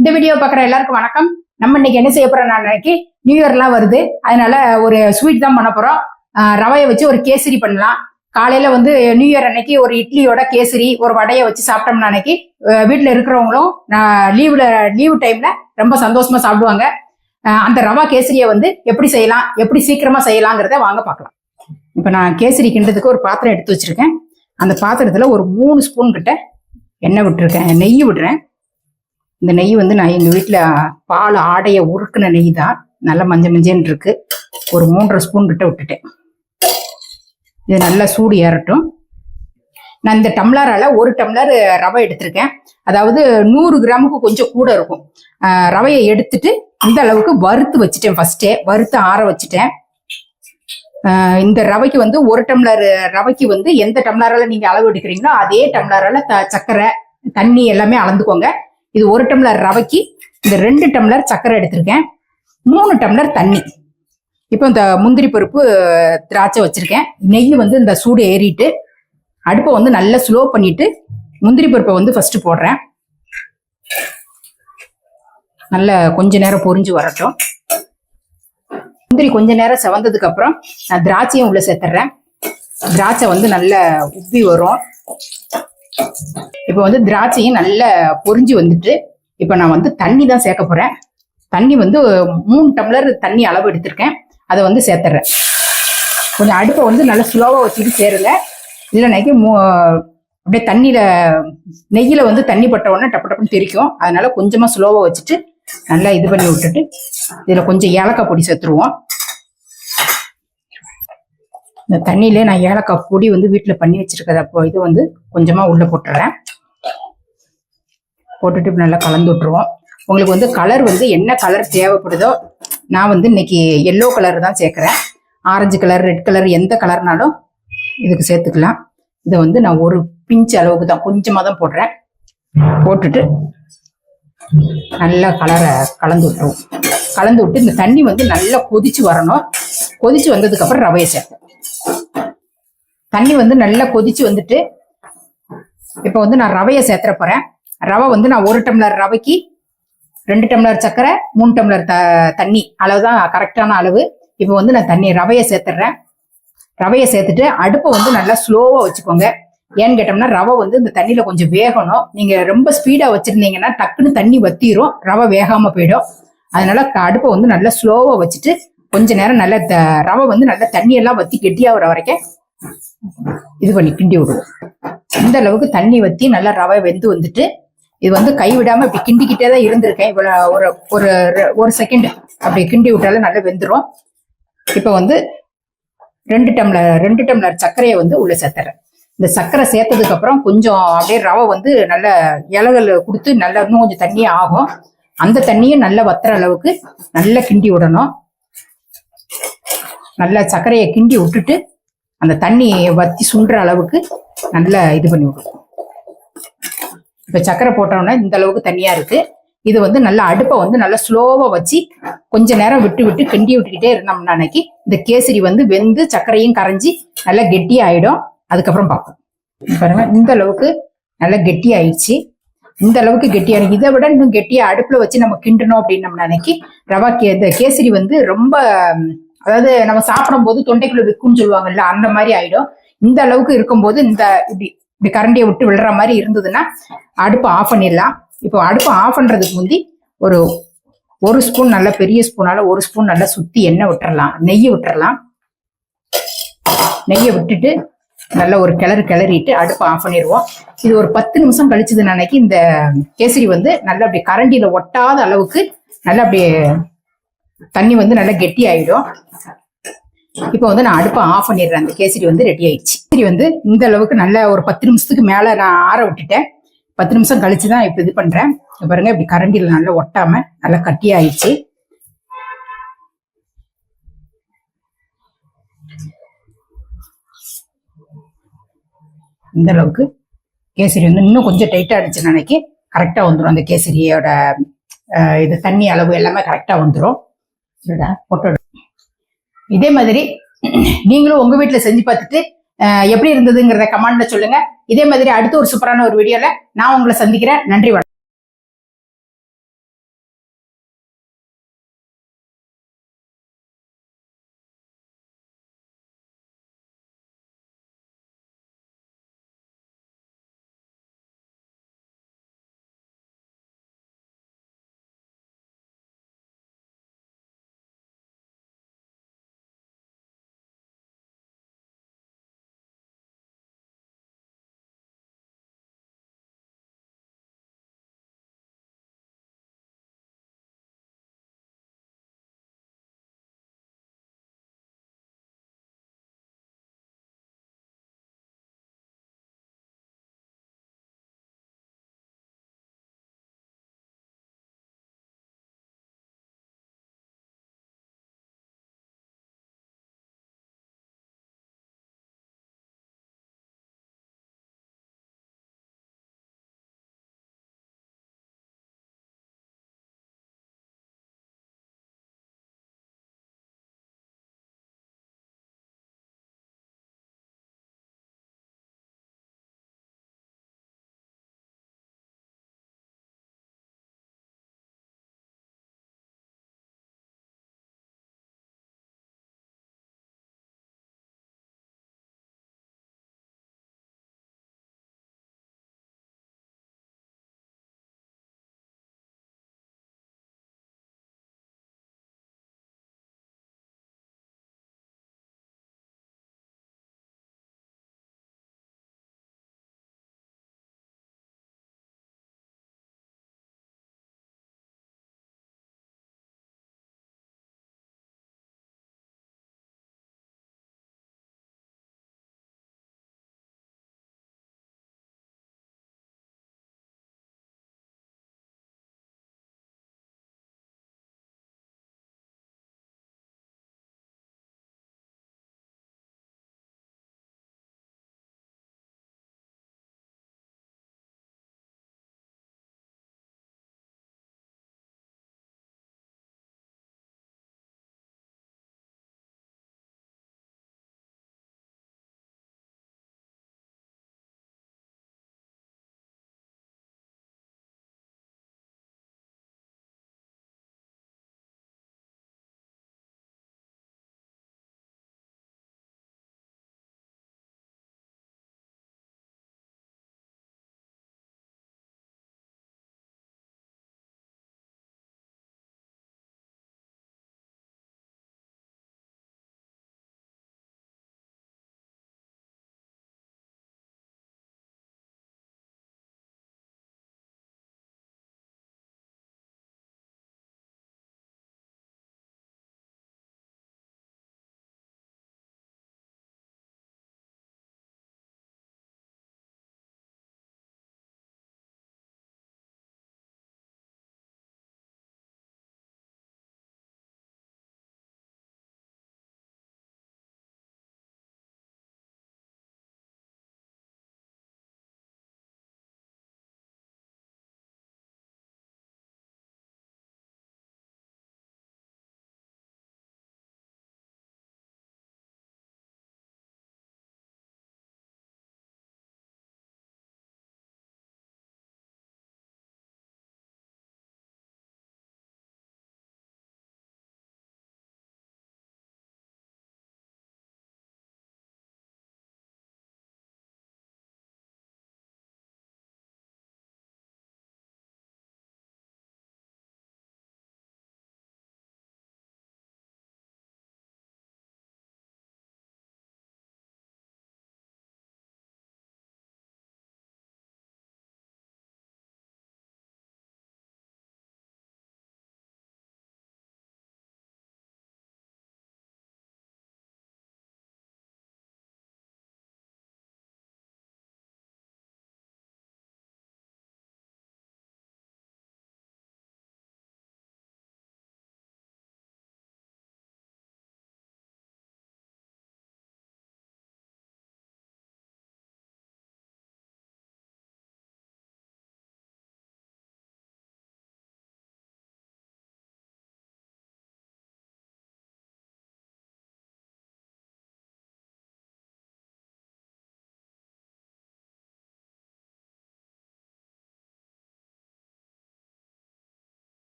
இந்த வீடியோ பார்க்குற எல்லாருக்கும் வணக்கம். நம்ம இன்னைக்கு என்ன செய்ய போறோம் நான் இன்னைக்கு நியூ இயர்லாம் வருது. அதனால ஒரு ஸ்வீட் தான் பண்ண போறோம். ரவையை வச்சு ஒரு கேசரி பண்ணலாம். காலையில வந்து நியூ இயர் அன்னைக்கு ஒரு இட்லியோட கேசரி ஒரு வடையை வச்சு சாப்பிட்டோம்னா அன்னைக்கு வீட்டில் இருக்கிறவங்களும் லீவ்ல லீவு டைம்ல ரொம்ப சந்தோஷமா சாப்பிடுவாங்க. அந்த ரவா கேசரியை வந்து எப்படி செய்யலாம் எப்படி சீக்கிரமா செய்யலாங்கிறத வாங்க பார்க்கலாம். இப்போ நான் கேசரி கிண்டதுக்கு ஒரு பாத்திரம் எடுத்து வச்சிருக்கேன். அந்த பாத்திரத்துல ஒரு மூணு ஸ்பூன் கிட்ட எண்ணெய் விட்டுருக்கேன். நெய் விடுறேன். இந்த நெய் வந்து நான் எங்கள் வீட்டில் பால் ஆடையை உருக்குன நெய் தான். நல்லா மஞ்சள் மஞ்சள்னு இருக்கு. ஒரு மூன்றரை ஸ்பூன் கிட்ட விட்டுட்டேன். இது நல்லா சூடு ஏறட்டும். நான் இந்த டம்ளரால் ஒரு டம்ளர் ரவை எடுத்திருக்கேன். அதாவது நூறு கிராமுக்கு கொஞ்சம் கூட இருக்கும். ரவையை எடுத்துட்டு இந்த அளவுக்கு வறுத்து வச்சுட்டேன் ஃபர்ஸ்டே வறுத்து ஆற வச்சுட்டேன். இந்த ரவைக்கு வந்து ஒரு டம்ளர் ரவைக்கு வந்து எந்த டம்ளரால நீங்க அளவு எடுக்கிறீங்களோ அதே டம்ளரால த- சர்க்கரை தண்ணி எல்லாமே அளந்துக்கோங்க. இது ஒரு டம்ளர் ரவைக்கு இந்த ரெண்டு டம்ளர் சர்க்கரை எடுத்திருக்கேன். மூணு டம்ளர் தண்ணி. இப்போ இந்த முந்திரி பருப்பு திராட்சை வச்சிருக்கேன். நெய் வந்து இந்த சூடு ஏறிட்டு அடுப்பை வந்து நல்லா ஸ்லோ பண்ணிட்டு முந்திரி பருப்பை வந்து ஃபர்ஸ்ட் போடுறேன். நல்ல கொஞ்ச நேரம் பொரிஞ்சு வரட்டும். முந்திரி கொஞ்ச நேரம் செவந்ததுக்கு அப்புறம் நான் திராட்சையும் உள்ள சேர்த்துறேன். திராட்சை வந்து நல்ல உப்பி வரும். இப்போ வந்து திராட்சையும் நல்லா பொறிஞ்சு வந்துட்டு இப்போ நான் வந்து தண்ணி தான் சேர்க்க போறேன். தண்ணி வந்து மூணு டம்ளர் தண்ணி அளவு எடுத்திருக்கேன். அதை வந்து சேர்த்துறேன். கொஞ்சம் அடுப்பை வந்து நல்லா ஸ்லோவாக வச்சுட்டு சேருங்க. இல்லைனாக்கி மூ அப்படியே தண்ணியில நெய்யில வந்து தண்ணி பட்ட உடனே டப்பு டப்புன்னு தெரிக்கும். அதனால கொஞ்சமா ஸ்லோவா வச்சுட்டு நல்லா இது பண்ணி விட்டுட்டு இதுல கொஞ்சம் ஏலக்காய் பொடி சேர்த்துருவோம். இந்த தண்ணியிலே நான் ஏலக்காய் பொடி வந்து வீட்டில் பண்ணி வச்சிருக்கத அப்போ இது வந்து கொஞ்சமாக உள்ளே போட்டுறேன். போட்டுட்டு நல்லா கலந்து விட்டுருவோம். உங்களுக்கு வந்து கலர் வந்து என்ன கலர் தேவைப்படுதோ நான் வந்து இன்னைக்கு எல்லோ கலர் தான் சேர்க்குறேன். ஆரஞ்சு கலர் ரெட் கலர் எந்த கலர்னாலும் இதுக்கு சேர்த்துக்கலாம். இதை வந்து நான் ஒரு பிஞ்ச் அளவுக்கு தான் கொஞ்சமாக தான் போடுறேன். போட்டுட்டு நல்லா கலரை கலந்து விட்டுருவோம். கலந்து விட்டு இந்த தண்ணி வந்து நல்லா கொதிச்சு வரணும். கொதிச்சு வந்ததுக்கப்புறம் ரவையை சேர்த்தேன் தண்ணி வந்து நல்லா கொதிச்சு வந்துட்டு இப்போ வந்து நான் ரவையை சேர்த்துற போறேன். ரவை வந்து நான் ஒரு டம்ளர் ரவைக்கு ரெண்டு டம்ளர் சர்க்கரை மூணு டம்ளர் த தண்ணி. அளவுதான் கரெக்டான அளவு. இப்போ வந்து நான் தண்ணி ரவையை சேர்த்துடுறேன் ரவையை சேர்த்துட்டு அடுப்பை வந்து நல்லா ஸ்லோவாக வச்சுக்கோங்க. ஏன்னு கேட்டோம்னா ரவை வந்து இந்த தண்ணியில கொஞ்சம் வேகணும். நீங்க ரொம்ப ஸ்பீடா வச்சிருந்தீங்கன்னா டக்குன்னு தண்ணி வத்திரும். ரவை வேகாம போயிடும். அதனால அடுப்பை வந்து நல்லா ஸ்லோவா வச்சுட்டு கொஞ்ச நேரம் நல்லா த- ரவை வந்து நல்லா தண்ணியெல்லாம் வத்தி கெட்டியாகிற வரைக்கும் இது பண்ணி கிண்டி விடுவோம். இந்த அளவுக்கு தண்ணி வத்தி நல்லா ரவை வெந்து வந்துட்டு இது வந்து கை விடாம இப்படி கிண்டிக்கிட்டே தான் இருந்திருக்கேன். இவ்வளவு ஒரு ஒரு ஒரு செகண்ட் அப்படி கிண்டி விட்டாலும் நல்லா வெந்துரும். இப்போ வந்து ரெண்டு டம்ளர் ரெண்டு டம்ளர் சர்க்கரையை வந்து உள்ள சேர்த்துறேன். இந்த சர்க்கரை சேர்த்ததுக்கு அப்புறம் கொஞ்சம் அப்படியே ரவை வந்து நல்ல இலகல் கொடுத்து நல்லா இன்னும் கொஞ்சம் தண்ணியே ஆகும். அந்த தண்ணியும் நல்லா வத்துற அளவுக்கு நல்லா கிண்டி விடணும். நல்லா சர்க்கரையை கிண்டி விட்டுட்டு அந்த தண்ணி வத்தி சுண்டுற அளவுக்கு நல்லா இது பண்ணி விடுவோம் இப்போ சக்கரை போட்டோம்னா இந்த அளவுக்கு தண்ணியா இருக்கு. இது வந்து நல்லா அடுப்பை வந்து நல்லா ஸ்லோவாக வச்சு கொஞ்ச நேரம் விட்டு விட்டு கிண்டி விட்டுக்கிட்டே இருந்தோம்னா அன்னைக்கு இந்த கேசரி வந்து வெந்து சர்க்கரையும் கரைஞ்சி நல்லா கெட்டி ஆயிடும் அதுக்கப்புறம் பார்ப்போம். பாருங்க இந்த அளவுக்கு நல்லா கெட்டி ஆயிடுச்சு இந்த அளவுக்கு கெட்டியான இதை விட இன்னும் கெட்டியா அடுப்புல வச்சு நம்ம கிண்டணும் அப்படின்னம்னா அன்னைக்கு ரவா கே இந்த கேசரி வந்து ரொம்ப அதாவது நம்ம சாப்பிடும் போது தொண்டைக்குள்ள விற்கும்னு சொல்லுவாங்கல்ல அந்த மாதிரி ஆயிடும். இந்த அளவுக்கு இருக்கும்போது இந்த இப்படி இப்படி கரண்டியை விட்டு விழுற மாதிரி இருந்ததுன்னா அடுப்பை ஆஃப் பண்ணிடலாம். இப்போ அடுப்பை ஆஃப் பண்றதுக்கு முந்தி ஒரு ஒரு ஸ்பூன் நல்ல பெரிய ஸ்பூனால ஒரு ஸ்பூன் நல்லா சுத்தி எண்ணெய் விட்டுறலாம். நெய்யை விட்டுறலாம். நெய்யை விட்டுட்டு நல்லா ஒரு கிளறு கிளறிட்டு அடுப்பை ஆஃப் பண்ணிடுவோம். இது ஒரு பத்து நிமிஷம் கழிச்சது அன்னைக்கு இந்த கேசரி வந்து நல்லா அப்படி கரண்டியில ஒட்டாத அளவுக்கு நல்லா அப்படியே தண்ணி வந்து நல்லா கெட்டி ஆயிடும் இப்போ வந்து நான் அடுப்பை ஆஃப் பண்ணிடுறேன். அந்த கேசரி வந்து ரெடி ஆயிடுச்சு. கேசரி வந்து இந்த அளவுக்கு நல்ல ஒரு பத்து நிமிஷத்துக்கு மேல நான் ஆற விட்டுட்டேன். பத்து நிமிஷம் கழிச்சு தான் இப்போ இது பண்றேன். இப்ப பாருங்க இப்படி கரண்டியில் நல்லா ஒட்டாம நல்லா கட்டி ஆயிடுச்சு இந்த அளவுக்கு கேசரி வந்து இன்னும் கொஞ்சம் டைட்டா அடிச்சு நினைக்கி கரெக்டா வந்துடும் அந்த கேசரியோட இது தண்ணி அளவு எல்லாமே கரெக்டா வந்துடும் போட்டோ இதே மாதிரி நீங்களும் உங்க வீட்டுல செஞ்சு பார்த்துட்டு எப்படி இருந்ததுங்கிறத கமெண்ட்ல சொல்லுங்க. இதே மாதிரி அடுத்த ஒரு சூப்பரான ஒரு வீடியோல நான் உங்களை சந்திக்கிறேன். நன்றி வணக்கம்.